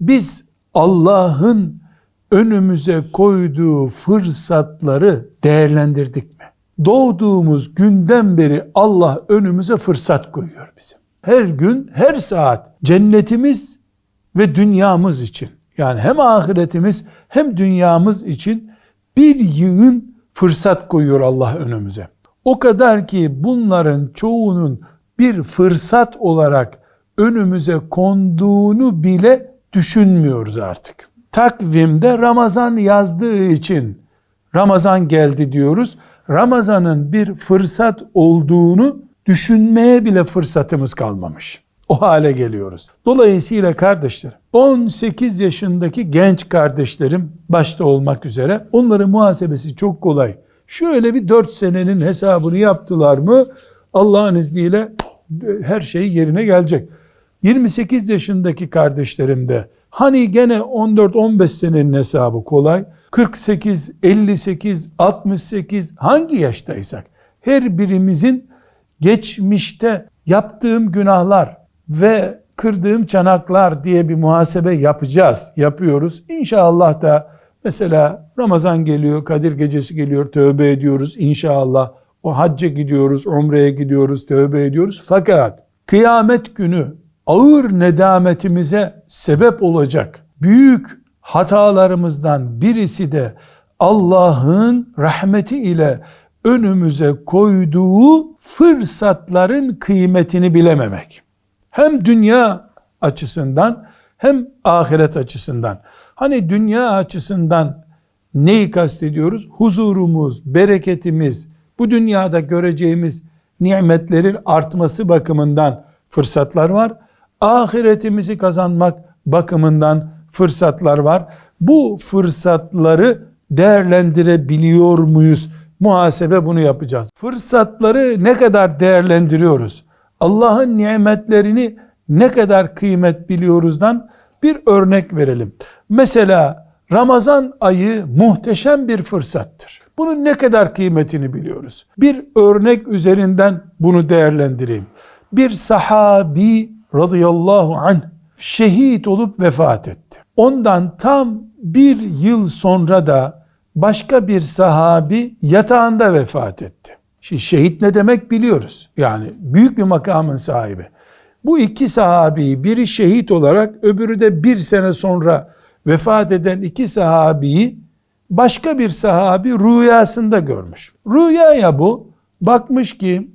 Biz Allah'ın önümüze koyduğu fırsatları değerlendirdik mi? Doğduğumuz günden beri Allah önümüze fırsat koyuyor bizim. Her gün, her saat cennetimiz ve dünyamız için yani hem ahiretimiz hem dünyamız için bir yığın fırsat koyuyor Allah önümüze. O kadar ki bunların çoğunun bir fırsat olarak önümüze konduğunu bile düşünmüyoruz artık. Takvimde Ramazan yazdığı için Ramazan geldi diyoruz. Ramazan'ın bir fırsat olduğunu düşünmeye bile fırsatımız kalmamış. O hale geliyoruz. Dolayısıyla kardeşlerim 18 yaşındaki genç kardeşlerim başta olmak üzere onların muhasebesi çok kolay. Şöyle bir 4 senenin hesabını yaptılar mı Allah'ın izniyle her şey yerine gelecek. 28 yaşındaki kardeşlerim de hani gene 14-15 senenin hesabı kolay. 48, 58, 68 hangi yaştaysak her birimizin geçmişte yaptığım günahlar ve kırdığım çanaklar diye bir muhasebe yapacağız. Yapıyoruz. İnşallah da mesela Ramazan geliyor, Kadir gecesi geliyor, tövbe ediyoruz inşallah. O hacca gidiyoruz, umreye gidiyoruz, tövbe ediyoruz. Fakat kıyamet günü ağır nedametimize sebep olacak büyük hatalarımızdan birisi de Allah'ın rahmeti ile önümüze koyduğu fırsatların kıymetini bilememek. Hem dünya açısından hem ahiret açısından. Hani dünya açısından neyi kastediyoruz? Huzurumuz, bereketimiz, bu dünyada göreceğimiz nimetlerin artması bakımından fırsatlar var. Ahiretimizi kazanmak bakımından fırsatlar var. Bu fırsatları değerlendirebiliyor muyuz? Muhasebe bunu yapacağız. Fırsatları ne kadar değerlendiriyoruz? Allah'ın nimetlerini ne kadar kıymet biliyoruzdan bir örnek verelim. Mesela Ramazan ayı muhteşem bir fırsattır. Bunun ne kadar kıymetini biliyoruz. Bir örnek üzerinden bunu değerlendireyim. Bir sahabi radıyallahu anh şehit olup vefat etti. Ondan tam bir yıl sonra da başka bir sahabi yatağında vefat etti. Şimdi şehit ne demek biliyoruz. Yani büyük bir makamın sahibi. Bu iki sahabiyi biri şehit olarak öbürü de bir sene sonra vefat eden iki sahabiyi başka bir sahabi rüyasında görmüş. Rüyaya bu bakmış ki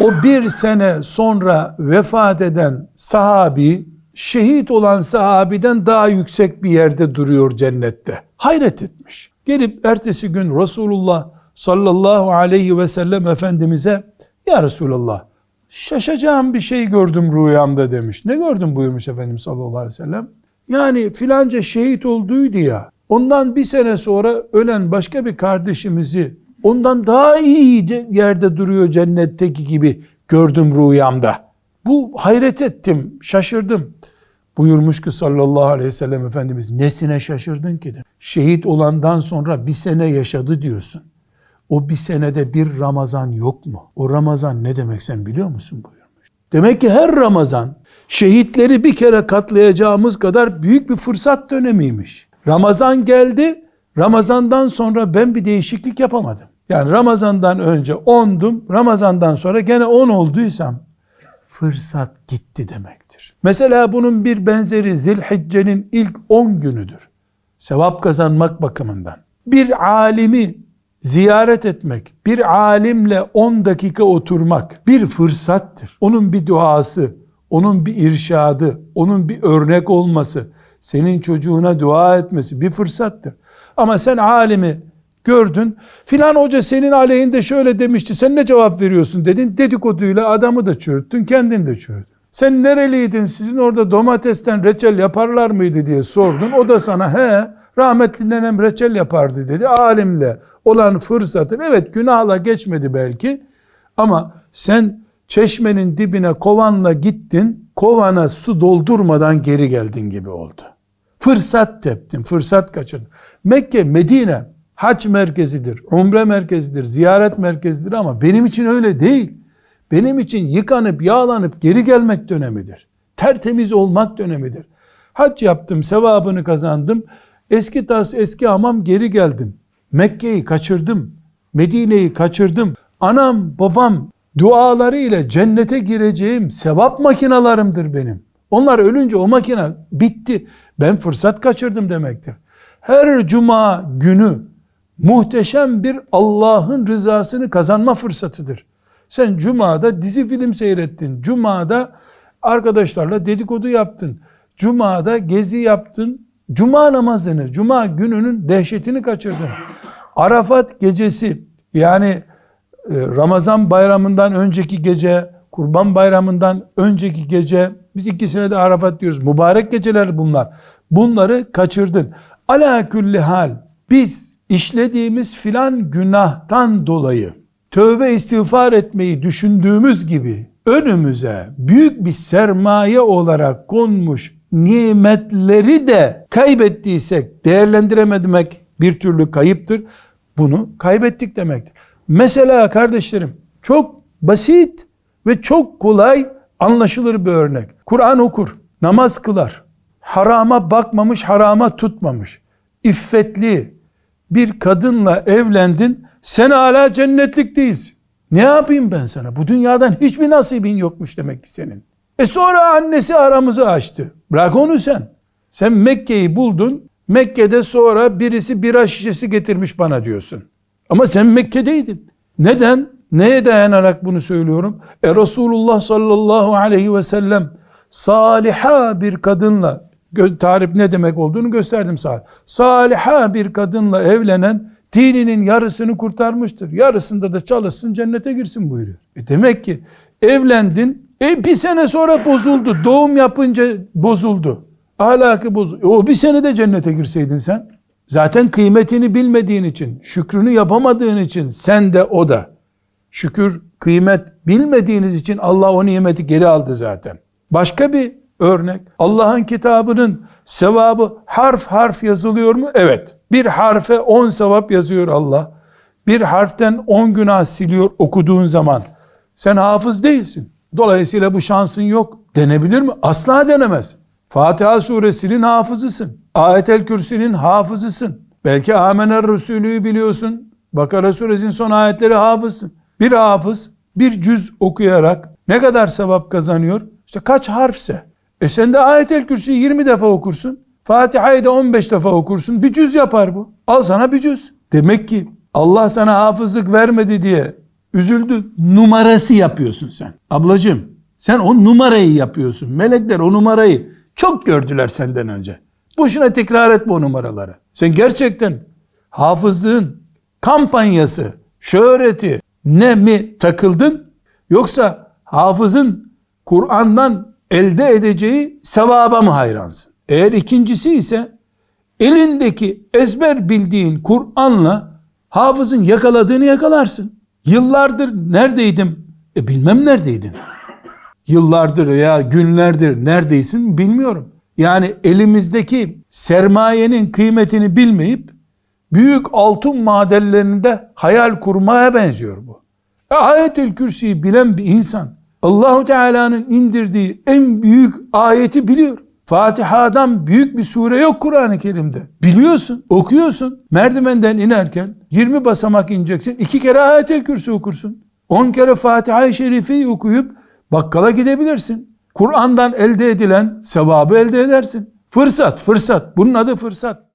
o bir sene sonra vefat eden sahabi şehit olan sahabiden daha yüksek bir yerde duruyor cennette. Hayret etmiş. Gelip ertesi gün Resulullah sallallahu aleyhi ve sellem Efendimiz'e Ya Resulallah şaşacağım bir şey gördüm rüyamda demiş. Ne gördüm buyurmuş Efendimiz sallallahu aleyhi ve sellem. Yani filanca şehit olduydu ya ondan bir sene sonra ölen başka bir kardeşimizi ondan daha iyi yerde duruyor cennetteki gibi gördüm rüyamda. Bu hayret ettim, şaşırdım. Buyurmuş ki sallallahu aleyhi ve sellem Efendimiz nesine şaşırdın ki? De. Şehit olandan sonra bir sene yaşadı diyorsun. O bir senede bir Ramazan yok mu? O Ramazan ne demek sen biliyor musun buyurmuş. Demek ki her Ramazan şehitleri bir kere katlayacağımız kadar büyük bir fırsat dönemiymiş. Ramazan geldi, Ramazandan sonra ben bir değişiklik yapamadım. Yani Ramazandan önce ondum, Ramazandan sonra gene on olduysam fırsat gitti demektir. Mesela bunun bir benzeri Zilhicce'nin ilk 10 günüdür. Sevap kazanmak bakımından. Bir alimi ziyaret etmek, bir alimle 10 dakika oturmak bir fırsattır. Onun bir duası, onun bir irşadı, onun bir örnek olması, senin çocuğuna dua etmesi bir fırsattır. Ama sen alimi gördün, filan hoca senin aleyhinde şöyle demişti, sen ne cevap veriyorsun dedin, dedikoduyla adamı da çürüttün, kendin de çürüttün. Sen nereliydin, sizin orada domatesten reçel yaparlar mıydı diye sordun, o da sana he, rahmetli nenem reçel yapardı dedi, alimle olan fırsatın, evet günahla geçmedi belki, ama sen çeşmenin dibine kovanla gittin, kovana su doldurmadan geri geldin gibi oldu. Fırsat teptin, fırsat kaçırdın. Mekke, Medine, hac merkezidir, umre merkezidir, ziyaret merkezidir ama benim için öyle değil. Benim için yıkanıp yağlanıp geri gelmek dönemidir. Tertemiz olmak dönemidir. Hac yaptım, sevabını kazandım. Eski tas, eski hamam geri geldim. Mekke'yi kaçırdım. Medine'yi kaçırdım. Anam, babam duaları ile cennete gireceğim sevap makinalarımdır benim. Onlar ölünce o makine bitti. Ben fırsat kaçırdım demektir. Her cuma günü muhteşem bir Allah'ın rızasını kazanma fırsatıdır. Sen cumada dizi film seyrettin. Cumada arkadaşlarla dedikodu yaptın. Cumada gezi yaptın. Cuma namazını, cuma gününün dehşetini kaçırdın. Arafat gecesi yani e, Ramazan bayramından önceki gece, Kurban bayramından önceki gece, biz ikisine de Arafat diyoruz. Mübarek geceler bunlar. Bunları kaçırdın. Ala külli hal biz işlediğimiz filan günahtan dolayı tövbe istiğfar etmeyi düşündüğümüz gibi önümüze büyük bir sermaye olarak konmuş nimetleri de kaybettiysek değerlendirememek bir türlü kayıptır. Bunu kaybettik demektir. Mesela kardeşlerim çok basit ve çok kolay anlaşılır bir örnek. Kur'an okur, namaz kılar, harama bakmamış, harama tutmamış, iffetli bir kadınla evlendin, sen hala cennetlik değilsin. Ne yapayım ben sana? Bu dünyadan hiçbir nasibin yokmuş demek ki senin. E sonra annesi aramızı açtı. Bırak onu sen. Sen Mekke'yi buldun. Mekke'de sonra birisi bira şişesi getirmiş bana diyorsun. Ama sen Mekke'deydin. Neden? Neye dayanarak bunu söylüyorum? E Resulullah sallallahu aleyhi ve sellem saliha bir kadınla tarif ne demek olduğunu gösterdim sana. Saliha bir kadınla evlenen dininin yarısını kurtarmıştır. Yarısında da çalışsın cennete girsin buyuruyor. E demek ki evlendin e bir sene sonra bozuldu. Doğum yapınca bozuldu. Ahlakı bozuldu. E o bir sene de cennete girseydin sen. Zaten kıymetini bilmediğin için, şükrünü yapamadığın için sen de o da. Şükür, kıymet bilmediğiniz için Allah o nimeti geri aldı zaten. Başka bir örnek. Allah'ın kitabının sevabı harf harf yazılıyor mu? Evet. Bir harfe 10 sevap yazıyor Allah. Bir harften 10 günah siliyor okuduğun zaman. Sen hafız değilsin. Dolayısıyla bu şansın yok. Denebilir mi? Asla denemez. Fatiha suresinin hafızısın. Ayetel Kürsi'nin hafızısın. Belki Amener Resulü'yü biliyorsun. Bakara suresinin son ayetleri hafızsın. Bir hafız bir cüz okuyarak ne kadar sevap kazanıyor? İşte kaç harfse. E sen de Ayetel Kürsi'yi 20 defa okursun. Fatiha'yı da 15 defa okursun. Bir cüz yapar bu. Al sana bir cüz. Demek ki Allah sana hafızlık vermedi diye üzüldün. Numarası yapıyorsun sen. Ablacığım sen o numarayı yapıyorsun. Melekler o numarayı çok gördüler senden önce. Boşuna tekrar etme o numaraları. Sen gerçekten hafızlığın kampanyası, şöhreti ne mi takıldın? Yoksa hafızın Kur'an'dan elde edeceği sevaba mı hayransın? Eğer ikincisi ise elindeki ezber bildiğin Kur'an'la hafızın yakaladığını yakalarsın. Yıllardır neredeydim? E bilmem neredeydin. Yıllardır veya günlerdir neredeysin bilmiyorum. Yani elimizdeki sermayenin kıymetini bilmeyip büyük altın madenlerinde hayal kurmaya benziyor bu. E, Ayet-ül Kürsi'yi bilen bir insan Allahu Teala'nın indirdiği en büyük ayeti biliyor. Fatiha'dan büyük bir sure yok Kur'an-ı Kerim'de. Biliyorsun, okuyorsun. Merdivenden inerken 20 basamak ineceksin. iki kere Ayet-el Kürsi okursun. 10 kere Fatiha-i Şerife'yi okuyup bakkala gidebilirsin. Kur'an'dan elde edilen sevabı elde edersin. Fırsat, fırsat. Bunun adı fırsat.